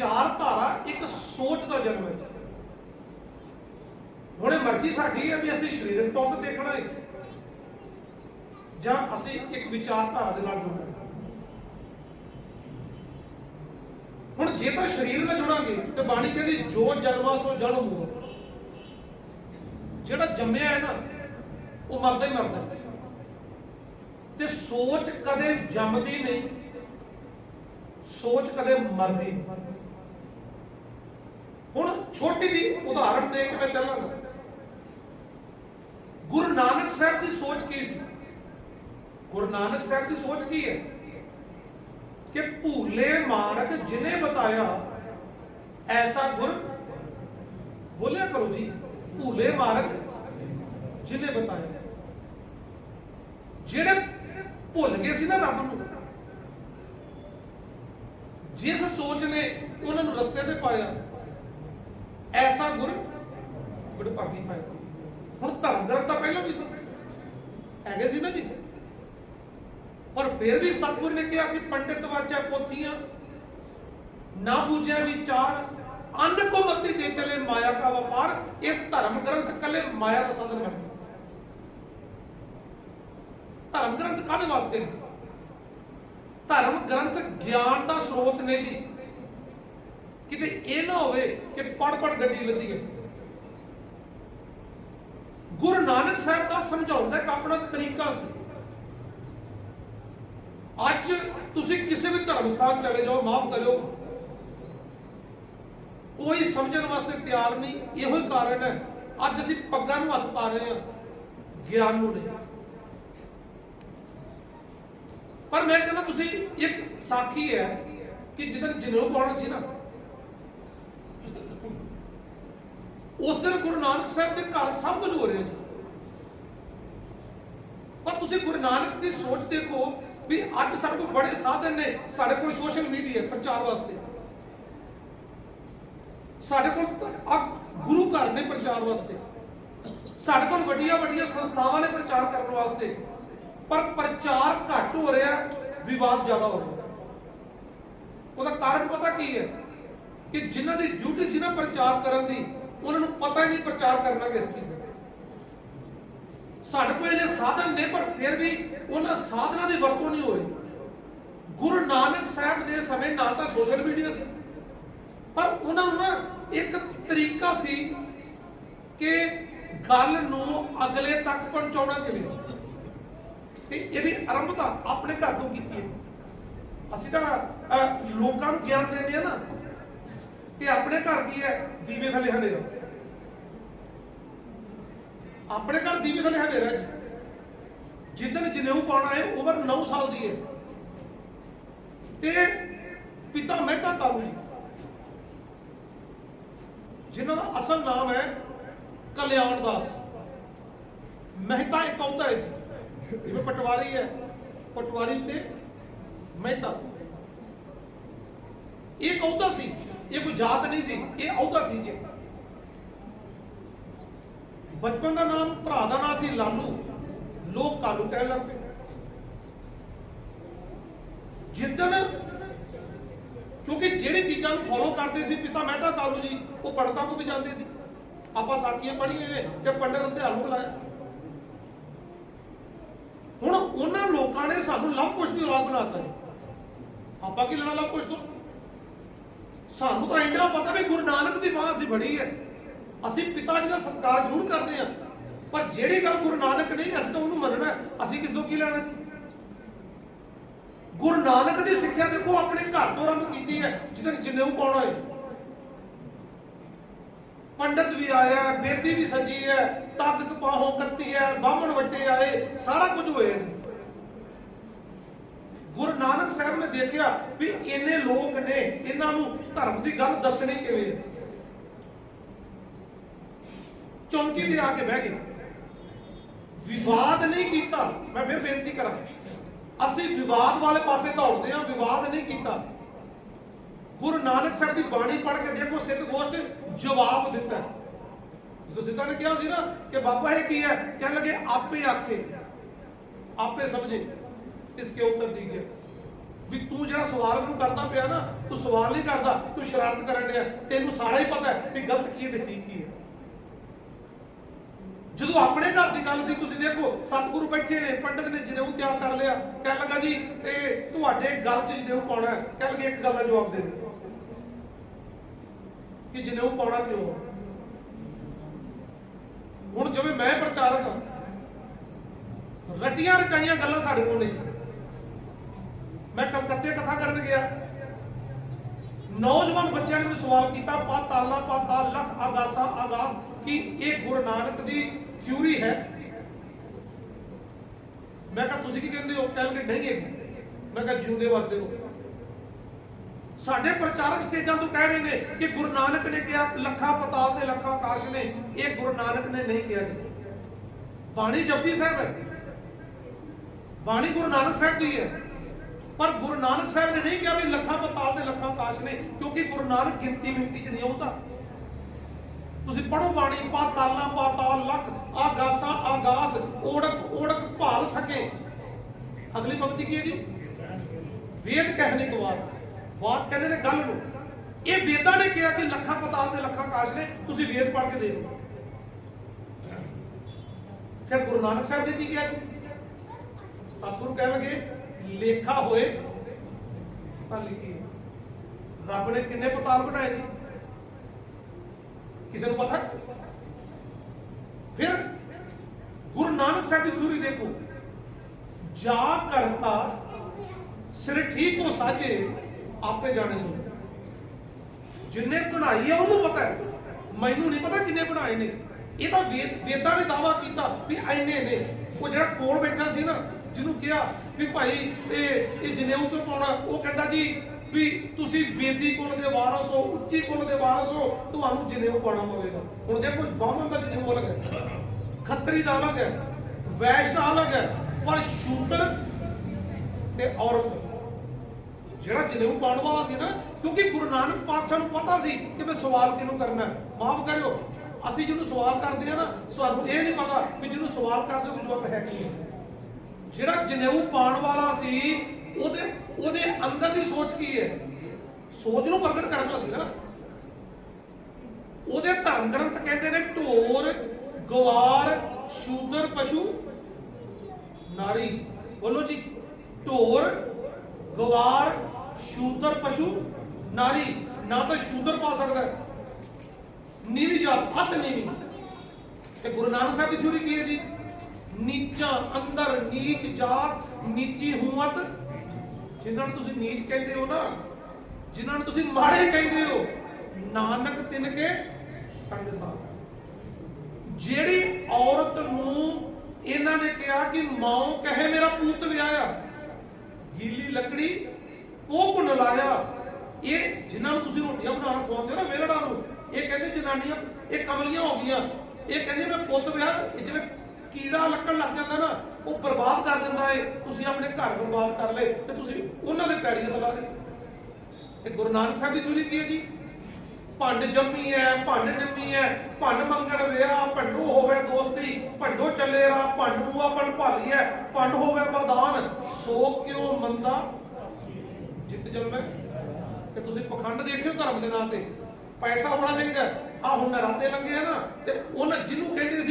ਵਿਚਾਰਧਾਰਾ ਇੱਕ ਸੋਚ ਦਾ ਜਨਮ ਹੈ। ਹੁਣ ਇਹ ਮਰਜ਼ੀ ਸਾਡੀ ਹੈ ਵੀ ਅਸੀਂ ਸਰੀਰਕ ਤੌਰ ਤੇ ਦੇਖਣਾ ਹੈ ਜਾਂ ਅਸੀਂ ਇੱਕ ਵਿਚਾਰਧਾਰਾ ਦੇ ਨਾਲ ਜੁੜਨਾ ਹੁਣ ਜੇ ਤਾਂ ਸਰੀਰ ਨਾਲ ਜੁੜਾਂਗੇ ਤੇ ਬਾਣੀ ਕਹਿੰਦੀ, ਜੋ ਜਨਮਾ ਸੋ ਜਨਮ ਹੋ ਜਿਹੜਾ ਜੰਮਿਆ ਹੈ ਨਾ, ਉਹ ਮਰਦਾ ਹੀ ਮਰਦਾ ਤੇ ਸੋਚ ਕਦੇ ਜੰਮਦੀ ਨਹੀਂ, ਸੋਚ ਕਦੇ ਮਰਦੀ ਨਹੀਂ। ਛੋਟੀ ਜੀ ਉਦਾਹਰਣ ਦੇ ਕੇ ਮੈਂ ਚੱਲਾਂਗਾ। ਗੁਰੂ ਨਾਨਕ ਸਾਹਿਬ ਦੀ ਸੋਚ ਕੀ ਸੀ? ਗੁਰੂ ਨਾਨਕ ਸਾਹਿਬ ਦੀ ਸੋਚ ਕੀ ਹੈ? ਕਿ ਭੂਲੇ ਮਾਰਗ ਜਿਨੇ ਬਤਾਇਆ, ਐਸਾ ਗੁਰ ਬੋਲਿਆ ਕਰੋ ਜੀ, ਭੂਲੇ ਮਾਰਗ ਜਿਨੇ ਬਤਾਇਆ। ਜਿਹੜੇ ਭੁੱਲ ਗਏ ਸੀ ਨਾ ਰੱਬ ਨੂੰ, ਜਿਸ ਸੋਚ ਨੇ ਉਹਨਾਂ ਨੂੰ ਰਸਤੇ ਤੇ ਪਾਇਆ ਐਸਾ ਗੁਰ ਗੁਰਭਾਗੀ ਪਾਇਆ ਹੁਣ ਧਰਮ ਗ੍ਰੰਥ ਤਾਂ ਪਹਿਲਾਂ ਵੀ ਸੀ ਹੈਗੇ ਸੀ ਨਾ ਜੀ। ਪਰ ਫਿਰ ਵੀ ਸਤਿਗੁਰ ਨੇ ਕਿਹਾ ਕਿ ਪੰਡਿਤ ਵਾਚਾ ਪੋਥੀਆਂ ਨਾ ਬੂਝਿਆ ਵਿਚਾਰ, ਅੰਧ ਕੋ ਮਤੀ ਦੇ ਚਲੇ ਮਾਇਆ ਦਾ ਵਪਾਰ, ਇਹ ਧਰਮ ਗ੍ਰੰਥ ਕੱਲੇ ਮਾਇਆ ਦਾ ਸਾਧਨ ਹੈ ਧਰਮ ਗ੍ਰੰਥ ਕਾਹਦੇ ਵਾਸਤੇ? ਧਰਮ ਗ੍ਰੰਥ ਗਿਆਨ ਦਾ ਸਰੋਤ ਨੇ ਜੀ। ਕਿਤੇ ਇਹ ਨਾ ਹੋਵੇ ਕਿ ਪੜ ਪੜ ਗੱਡੀ ਲੱਦੀ ਹੈ। ਗੁਰੂ ਨਾਨਕ ਸਾਹਿਬ ਦਾ ਸਮਝਾਉਣ ਦਾ ਇੱਕ ਆਪਣਾ ਤਰੀਕਾ ਸੀ। ਅੱਜ ਤੁਸੀਂ ਕਿਸੇ ਵੀ ਧਰਮ ਸਥਾਨ ਚਲੇ ਜਾਓ, ਮਾਫ ਕਰਿਓ। ਕੋਈ ਸਮਝਣ ਵਾਸਤੇ ਤਿਆਰ ਨਹੀਂ, ਇਹੋ ਹੀ ਕਾਰਨ ਹੈ। ਅੱਜ ਅਸੀਂ ਪੱਗਾਂ ਨੂੰ ਹੱਥ ਪਾ ਰਹੇ ਹਾਂ, ਗਿਆਨ ਨੂੰ ਨਹੀਂ। ਪਰ ਮੈਂ ਕਹਿੰਦਾ ਤੁਸੀਂ ਇੱਕ ਸਾਖੀ ਹੈ ਕਿ ਜਦੋਂ ਜਨੇਊ ਪਾਉਣਾ ਸੀ ਨਾ ਉਸ ਦਿਨ ਗੁਰੂ ਨਾਨਕ ਸਾਹਿਬ ਦੇ ਘਰ ਸਭ ਕੁਝ ਹੋ ਰਿਹਾ ਜੀ। ਪਰ ਤੁਸੀਂ ਗੁਰੂ ਨਾਨਕ ਦੀ ਸੋਚ ਦੇਖੋ ਵੀ ਅੱਜ ਸਾਡੇ ਕੋਲ ਬੜੇ ਸਾਧਨ ਨੇ, ਸਾਡੇ ਕੋਲ ਸੋਸ਼ਲ ਮੀਡੀਆ ਪ੍ਰਚਾਰ ਵਾਸਤੇ। ਸਾਡੇ ਕੋਲ ਗੁਰੂ ਘਰ ਨੇ ਪ੍ਰਚਾਰ ਵਾਸਤੇ। ਸਾਡੇ ਕੋਲ ਵੱਡੀਆਂ ਵੱਡੀਆਂ ਸੰਸਥਾਵਾਂ ਨੇ ਪ੍ਰਚਾਰ ਕਰਨ ਵਾਸਤੇ। ਪਰ ਪ੍ਰਚਾਰ ਘੱਟ ਹੋ ਰਿਹਾ, ਵਿਵਾਦ ਜ਼ਿਆਦਾ ਹੋ ਰਿਹਾ। ਉਹਦਾ ਕਾਰਨ ਪਤਾ ਕੀ ਹੈ? ਕਿ ਜਿਨ੍ਹਾਂ ਦੀ ਡਿਊਟੀ ਸੀ ਨਾ ਪ੍ਰਚਾਰ ਕਰਨ ਦੀ ਉਹਨਾਂ ਨੂੰ ਪਤਾ ਹੀ ਨਹੀਂ ਪ੍ਰਚਾਰ ਕਰਨਾ ਕਿਸ ਚੀਜ਼ ਦਾ। ਸਾਡੇ ਕੋਲ ਇਹਨੇ ਸਾਧਨ ਨੇ, ਪਰ ਫਿਰ ਵੀ ਉਹਨਾਂ ਸਾਧਨਾਂ ਦੀ ਵਰਤੋਂ ਨਹੀਂ ਹੋ ਰਹੀ। ਗੁਰੂ ਨਾਨਕ ਸਾਹਿਬ ਦੇ ਸਮੇਂ ਨਾ ਤਾਂ ਸੋਸ਼ਲ ਮੀਡੀਆ ਸੀ। ਪਰ ਉਹਨਾਂ ਨੂੰ ਨਾ ਇੱਕ ਤਰੀਕਾ ਸੀ ਕਿ ਗੱਲ ਨੂੰ ਅਗਲੇ ਤੱਕ ਪਹੁੰਚਾਉਣਾ ਕਿਵੇਂ? ਤੇ ਇਹਦੀ ਆਰੰਭਤਾ ਆਪਣੇ ਘਰ ਤੋਂ ਕੀਤੀ ਹੈ। ਅਸੀਂ ਤਾਂ ਲੋਕਾਂ ਨੂੰ ਗਿਆਨ ਦਿੰਦੇ ਆ ਨਾ। ਤੇ ਆਪਣੇ ਘਰ ਕੀ ਹੈ, ਦੀਵੇ ਥੱਲੇ ਹਨੇਰਾ। ਆਪਣੇ ਘਰ ਦੀਵੇ ਥੱਲੇ ਹਨੇਰਾ ਜੀ। ਜਿੱਦਣ ਜਨੇਊ ਪਾਉਣਾ ਹੈ ਉਮਰ 9 ਸਾਲ ਦੀ ਹੈ। ਤੇ ਪਿਤਾ ਮਹਿਤਾ ਕਾਬੂ ਜੀ, ਜਿਨ੍ਹਾਂ ਦਾ ਅਸਲ ਨਾਮ ਹੈ ਕਲਿਆਣ ਦਾਸ। ਮਹਿਤਾ ਇੱਕ ਆਉਂਦਾ ਹੈ ਜਿਵੇਂ ਪਟਵਾਰੀ ਹੈ, ਪਟਵਾਰੀ ਤੇ ਮਹਿਤਾ। ਇਹ ਇੱਕ ਅਹੁਦਾ ਸੀ, ਇਹ ਕੋਈ ਜਾਤ ਨਹੀਂ ਸੀ, ਇਹ ਅਹੁਦਾ ਸੀ ਜੀ। ਬਚਪਨ ਦਾ ਨਾਮ, ਭਰਾ ਦਾ ਨਾਮ ਸੀ ਲਾਲੂ। ਲੋਕ ਕਾਲੂ ਕਹਿਣ ਲੱਗ ਪਏ। ਜਿੱਦਣ, ਕਿਉਂਕਿ ਜਿਹੜੀ ਚੀਜ਼ਾਂ ਨੂੰ ਫੋਲੋ ਕਰਦੇ ਸੀ, ਪਿਤਾ ਮਹਿਤਾ ਕਾਲੂ ਜੀ, ਉਹ ਪੰਡਤਾਂ ਨੂੰ ਵੀ ਜਾਂਦੇ ਸੀ। ਆਪਾਂ ਸਾਖੀਆਂ ਪੜ੍ਹੀਏ ਨੇ ਕਿ ਪੰਡਤ ਧਿਆਨ ਨੂੰ ਬੁਲਾਇਆ। ਹੁਣ ਉਹਨਾਂ ਲੋਕਾਂ ਨੇ ਸਾਨੂੰ ਲਵ ਕੁਸ਼ ਦੀ ਔਲਾਦ ਬਣਾਤਾ ਜੀ। ਆਪਾਂ ਕੀ ਲੈਣਾ ਲਵ ਕੁਸ਼ ਤੋਂ? ਸਾਨੂੰ ਤਾਂ ਇੰਨਾ ਪਤਾ ਵੀ ਗੁਰੂ ਨਾਨਕ ਦੀ ਬਾਹ ਅਸੀਂ ਬੜੀ ਹੈ। ਅਸੀਂ ਪਿਤਾ ਜੀ ਦਾ ਸਤਿਕਾਰ ਜ਼ਰੂਰ ਕਰਦੇ ਹਾਂ। ਪਰ ਜਿਹੜੀ ਗੱਲ ਗੁਰੂ ਨਾਨਕ ਨਹੀਂ ਅਸੀਂ ਤਾਂ ਉਹਨੂੰ ਮੰਨਣਾ ਅਸੀਂ ਕਿਸ ਤੋਂ ਕੀ ਲੈਣਾ ਜੀ? ਗੁਰੂ ਨਾਨਕ ਦੀ ਸਿੱਖਿਆ ਦੇਖੋ, ਆਪਣੇ ਘਰ ਤੋਂ ਆਰੰਭ ਕੀਤੀ ਹੈ। ਜਿਹਦੇ ਜਨੇਊ ਪਾਉਣਾ ਹੈ ਪੰਡਤ ਵੀ ਆਇਆ ਬੇਦੀ ਵੀ ਸਜੀ ਹੈ ਤਦ ਕਪਾਹੋਂ ਕੱਤੀ ਹੈ, ਬਾਹਮਣ ਵੱਟੇ ਆਏ, ਸਾਰਾ ਕੁਝ ਹੋਇਆ ਜੀ ਗੁਰੂ ਨਾਨਕ ਸਾਹਿਬ ਨੇ ਦੇਖਿਆ ਵੀ ਇੰਨੇ ਲੋਕ ਨੇ, ਇਹਨਾਂ ਨੂੰ ਧਰਮ ਦੀ ਗੱਲ ਦੱਸਣੀ ਕਿਵੇਂ ਹੈ? ਚੌਂਕੀ ਤੇ ਆ ਕੇ ਬਹਿ ਗਏ। ਵਿਵਾਦ ਨਹੀਂ ਕੀਤਾ। ਮੈਂ ਫਿਰ ਬੇਨਤੀ ਕਰਾਂ, ਅਸੀਂ ਵਿਵਾਦ ਵਾਲੇ ਪਾਸੇ ਦੌੜਦੇ ਹਾਂ, ਵਿਵਾਦ ਨਹੀਂ ਕੀਤਾ। ਗੁਰੂ ਨਾਨਕ ਸਾਹਿਬ ਦੀ ਬਾਣੀ ਪੜ੍ਹ ਕੇ ਦੇਖੋ ਸਿੱਧ ਗੋਸ਼ਟ ਜਵਾਬ ਦਿੱਤਾ। ਜਦੋਂ ਸਿੱਧਾ ਨੇ ਕਿਹਾ ਸੀ ਨਾ ਕਿ ਬਾਬਾ ਇਹ ਕੀ ਹੈ? ਕਹਿਣ ਲੱਗੇ, ਆਪੇ ਆਖੇ। ਆਪੇ ਸਮਝੇ। ਇਸਕੇ ਉੱਤਰ ਦੀਜੇ ਵੀ ਤੂੰ ਜਿਹੜਾ ਸਵਾਲ ਮੈਨੂੰ ਕਰਦਾ ਪਿਆ ਨਾ, ਤੂੰ ਸਵਾਲ ਨਹੀਂ ਕਰਦਾ, ਤੂੰ ਸ਼ਰਾਰਤ ਕਰਨ ਡਿਆ। ਤੈਨੂੰ ਸਾਰਾ ਹੀ ਪਤਾ ਹੈ ਵੀ ਗਲਤ ਕੀ ਹੈ ਤੇ ਠੀਕ ਕੀ ਹੈ। ਜਦੋਂ ਆਪਣੇ ਘਰ ਦੀ ਗੱਲ ਸੀ, ਤੁਸੀਂ ਦੇਖੋ, ਸਤਿਗੁਰੂ ਬੈਠੇ ਨੇ, ਪੰਡਿਤ ਨੇ ਜਨੇਊ ਤਿਆਰ ਕਰ ਲਿਆ। ਕਹਿਣ ਲੱਗਾ ਜੀ, ਇਹ ਤੁਹਾਡੇ ਗੱਲ 'ਚ ਜਨੇਊ ਪਾਉਣਾ ਹੈ। ਕਹਿ ਲਗੇ ਇੱਕ ਗੱਲ ਦਾ ਜਵਾਬ ਦੇ ਦੇ ਕਿ ਜਨੇਊ ਪਾਉਣਾ ਕਿਉਂ ਹੁਣ ਜਿਵੇਂ ਮੈਂ ਪ੍ਰਚਾਰਕ ਹਾਂ, ਰਟੀਆਂ ਰਟਾਈਆਂ ਗੱਲਾਂ ਸਾਡੇ ਕੋਲ ਨਹੀਂ ਮੈਂ ਕਲਕੱਤੇ ਕਥਾ ਕਰਨ ਗਿਆ। ਨੌਜਵਾਨ ਬੱਚਿਆਂ ਨੇ ਮੈਨੂੰ ਸਵਾਲ ਕੀਤਾ ਪਾਤਾਲਾ ਪਾਤਾਲ ਲਖ ਆਗਾਸਾ ਆਗਾਸ ਕੀ ਇਹ ਗੁਰੂ ਨਾਨਕ ਦੀ ਥਿਊਰੀ ਹੈ? ਮੈਂ ਕਿਹਾ, ਤੁਸੀਂ ਕੀ ਕਹਿੰਦੇ ਹੋ? ਕਹਿਣਗੇ ਨਹੀਂ ਹੈਗੀ ਮੈਂ ਕਿਹਾ, ਜਿਉਂਦੇ ਵਸਦੇ ਹੋ ਸਾਡੇ ਪ੍ਰਚਾਰਕ ਸਟੇਜਾਂ ਤੋਂ ਕਹਿ ਰਹੇ ਨੇ ਕਿ ਗੁਰੂ ਨਾਨਕ ਨੇ ਕਿਹਾ, ਲੱਖਾਂ ਪਤਾਲ ਤੇ ਲੱਖਾਂ ਆਕਾਸ਼ ਨੇ, ਇਹ ਗੁਰੂ ਨਾਨਕ ਨੇ ਨਹੀਂ ਕਿਹਾ ਜੀ। ਬਾਣੀ ਜਪਜੀ ਸਾਹਿਬ ਹੈ। ਬਾਣੀ ਗੁਰੂ ਨਾਨਕ ਸਾਹਿਬ ਦੀ ਹੈ। ਪਰ ਗੁਰੂ ਨਾਨਕ ਸਾਹਿਬ ਨੇ ਨਹੀਂ ਕਿਹਾ ਵੀ ਲੱਖਾਂ ਪਤਾਲ ਤੇ ਲੱਖਾਂ ਆਕਾਸ਼ ਨੇ, ਕਿਉਂਕਿ ਗੁਰੂ ਨਾਨਕ ਗਿਣਤੀ ਮਿੰਤੀ ਚ ਨਹੀਂ ਆਉਂਦਾ। ਤੁਸੀਂ ਪੜੋ ਬਾਣੀ ਪਾਤਾਲਾਂ ਪਾਤਾਲ ਲੱਖ, ਆਗਾਸਾਂ, ਆਗਾਸ, ਓੜਕ ਓੜਕ, ਭਾਲ, ਥਕੇ। ਅਗਲੀ ਪੰਕਤੀ ਕੀ ਹੈ ਜੀ? ਵੇਦ ਕਹਿਣੇ ਕੋ ਬਾਤ ਬਾਤ ਕਹਿੰਦੇ ਨੇ ਗੱਲ ਨੂੰ। ਇਹ ਵੇਦਾਂ ਨੇ ਕਿਹਾ ਕਿ ਲੱਖਾਂ ਪਤਾਲ ਤੇ ਲੱਖਾਂ ਆਕਾਸ਼ ਨੇ, ਤੁਸੀਂ ਵੇਦ ਪੜ੍ਹ ਕੇ ਦੇਖੋ ਫਿਰ ਗੁਰੂ ਨਾਨਕ ਸਾਹਿਬ ਨੇ ਕੀ ਕਿਹਾ ਜੀ? ਸਤਿਗੁਰੂ ਕਹਿਣਗੇ ਲੇਖਾ ਹੋਏ ਤਾਂ ਲਿਖੀ ਰੱਬ ਨੇ ਕਿੰਨੇ ਪਤਾਲ ਬਣਾਏ ਜੀ? ਕਿਸੇ ਨੂੰ ਪਤਾ? ਫਿਰ ਗੁਰੂ ਨਾਨਕ ਸਾਹਿਬ ਦੀ ਥਿਊਰੀ ਦੇਖੋ। ਜਾ ਕਰਤਾ, ਸਿਰ ਠੀਕ ਹੋ ਸਾਜੇ, ਆਪੇ ਜਾਣੇ ਸੋ। ਜਿੰਨੇ ਬਣਾਈ ਹੈ ਉਹਨੂੰ ਪਤਾ ਹੈ। ਮੈਨੂੰ ਨਹੀਂ ਪਤਾ ਕਿੰਨੇ ਬਣਾਏ ਨੇ। ਇਹ ਤਾਂ ਵੇਦ ਵੇਦਾਂ ਨੇ ਦਾਵਾ ਕੀਤਾ ਵੀ ਐਨੇ ਨੇ। ਉਹ ਜਿਹੜਾ ਕੋਲ ਬੈਠਾ ਸੀ ਨਾ ਜਿਹਨੂੰ ਕਿਹਾ ਵੀ ਭਾਈ ਇਹ ਇਹ ਜਨੇਊ ਕਿਉਂ ਪਾਉਣਾ, ਉਹ ਕਹਿੰਦਾ ਜੀ ਵੀ ਤੁਸੀਂ ਵੇਦੀ ਕੁਲ ਦੇ ਵਾਰਸ ਹੋ, ਉੱਚੀ ਕੁਲ ਦੇ ਵਾਰਸ ਹੋ, ਤੁਹਾਨੂੰ ਜਨੇਊ ਪਾਉਣਾ ਪਵੇਗਾ। ਹੁਣ ਦੇਖੋ, ਬਾਹਮਣ ਦਾ ਜਨੇਊ ਅਲੱਗ ਹੈ। ਖੱਤਰੀ ਦਾ ਅਲੱਗ ਹੈ ਵੈਸ਼ ਦਾ ਅਲੱਗ ਹੈ, ਪਰ ਸ਼ੂਦਰ ਤੇ ਔਰਤ। ਜਿਹੜਾ ਜਨੇਊ ਪਾਉਣ ਵਾਲਾ ਸੀ ਨਾ, ਕਿਉਂਕਿ ਗੁਰੂ ਨਾਨਕ ਪਾਤਸ਼ਾਹ ਨੂੰ ਪਤਾ ਸੀ ਕਿ ਮੈਂ ਸਵਾਲ ਕਿਹਨੂੰ ਕਰਨਾ ਹੈ। ਮਾਫ ਕਰਿਓ, ਅਸੀਂ ਜਿਹਨੂੰ ਸਵਾਲ ਕਰਦੇ ਆ ਨਾ, ਸਾਨੂੰ ਇਹ ਨਹੀਂ ਪਤਾ ਵੀ ਜਿਹਨੂੰ ਸਵਾਲ ਕਰਦੇ ਹੋ ਜਵਾਬ ਹੈ ਕੀ ਹੈ ਜਿਹੜਾ ਜਨੇਊ ਪਾਉਣ ਵਾਲਾ ਸੀ ਉਹਦੇ ਉਹਦੇ ਅੰਦਰ ਦੀ ਸੋਚ ਕੀ ਹੈ? ਸੋਚ ਨੂੰ ਪ੍ਰਗਟ ਕਰਨਾ ਸੀ ਨਾ। ਉਹਦੇ ਧਰਮ ਗ੍ਰੰਥ ਕਹਿੰਦੇ ਨੇ ਢੋਰ ਗਵਾਰ ਸ਼ੂਦਰ ਪਸ਼ੂ ਨਾਰੀ। ਬੋਲੋ ਜੀ ਢੋਰ ਗਵਾਰ ਸ਼ੂਦਰ ਪਸ਼ੂ ਨਾਰੀ। ਨਾ ਤਾਂ ਸ਼ੂਦਰ ਪਾ ਸਕਦਾ। ਹੈ, ਨੀਵੀਂ ਜਾਤ ਅਤ ਨੀਵੀਂ। ਤੇ ਗੁਰੂ ਨਾਨਕ ਸਾਹਿਬ ਦੀ ਥਿਊਰੀ ਕੀ ਹੈ ਜੀ? ਨੀਚਾਂ ਅੰਦਰ ਨੀਚ ਜਾਤ, ਨੀਚੀ ਹੂਮਤ ਜਿਨ੍ਹਾਂ ਨੂੰ ਤੁਸੀਂ ਨੀਚ ਕਹਿੰਦੇ ਹੋ ਨਾ, ਜਿਨ੍ਹਾਂ ਨੂੰ ਤੁਸੀਂ ਮਾੜੇ ਕਹਿੰਦੇ ਹੋ, ਨਾਨਕ ਤਿਨ ਕੇ ਸੰਗ ਸਾਥ ਜਿਹੜੀ ਔਰਤ ਨੂੰ ਇਹਨਾਂ ਨੇ ਕਿਹਾ ਕਿ ਮਾਂ ਕਹੇ ਮੇਰਾ ਪੁੱਤ ਵਿਆਹਿਆ, ਗੀਲੀ ਲੱਕੜੀ, ਉਹ ਕੁਨ ਲਾਇਆ। ਇਹ ਜਿਨ੍ਹਾਂ ਨੂੰ ਤੁਸੀਂ ਰੋਟੀਆਂ ਬਣਾਉਣ ਖਵਾਉਂਦੇ ਹੋ ਨਾ ਵੇਲੜਾ ਨੂੰ, ਇਹ ਕਹਿੰਦੇ ਜਨਾਨੀਆਂ, ਇਹ ਕਮਲੀਆਂ ਹੋ ਗਈਆਂ। ਇਹ ਕਹਿੰਦੇ ਮੈਂ ਪੁੱਤ ਵਿਆਹ, ਇਹ ਜਿਵੇਂ ਕੀੜਾ ਲੱਕਣ ਲੱਗ ਜਾਂਦਾ ਨਾ, ਉਹ ਬਰਬਾਦ ਕਰ ਦਿੰਦਾ ਏ। ਤੁਸੀਂ ਆਪਣੇ ਘਰ ਬਰਬਾਦ ਕਰ ਲਏ ਤੇ ਤੁਸੀਂ ਉਹਨਾਂ ਦੇ ਪੈਰੀ ਹੱਥ ਦੇ ਤੇ ਗੁਰੂ ਨਾਨਕ ਸਾਹਿਬ ਦੀ ਥਿਊਰੀ ਕੀ ਹੈ ਜੀ। ਭੰਡ ਜੰਮੀ ਐ, ਭੰਡ ਨਿੰਮੀ ਐ, ਭੰਡ ਮੰਗਣ ਵੇਰਾ ਭੰਡੂ ਹੋਵੇ ਦੋਸਤੀ, ਭੰਡੋ ਚੱਲੇ ਰਾ ਭੰਡ ਬੂਆ ਭੰਡ ਭਾਲੀ ਐ ਭੰਡ ਹੋਵੇ ਬਦਾਨ ਸੋ ਕਿਉ ਮੰਦਾ? ਜਿੱਤ ਜਨਮੈ ਤੇ ਤੁਸੀਂ ਪਖੰਡ ਦੇਖਿਓ ਧਰਮ ਦੇ ਨਾਂ ਤੇ। ਪੈਸਾ ਹੋਣਾ ਚਾਹੀਦਾ। ਆ ਹੁਣ ਨਰਾਤੇ ਲੱਗੇ ਆ ਨਾ, ਤੇ ਉਹਨਾਂ ਜਿਹਨੂੰ ਕਹਿੰਦੇ ਸੀ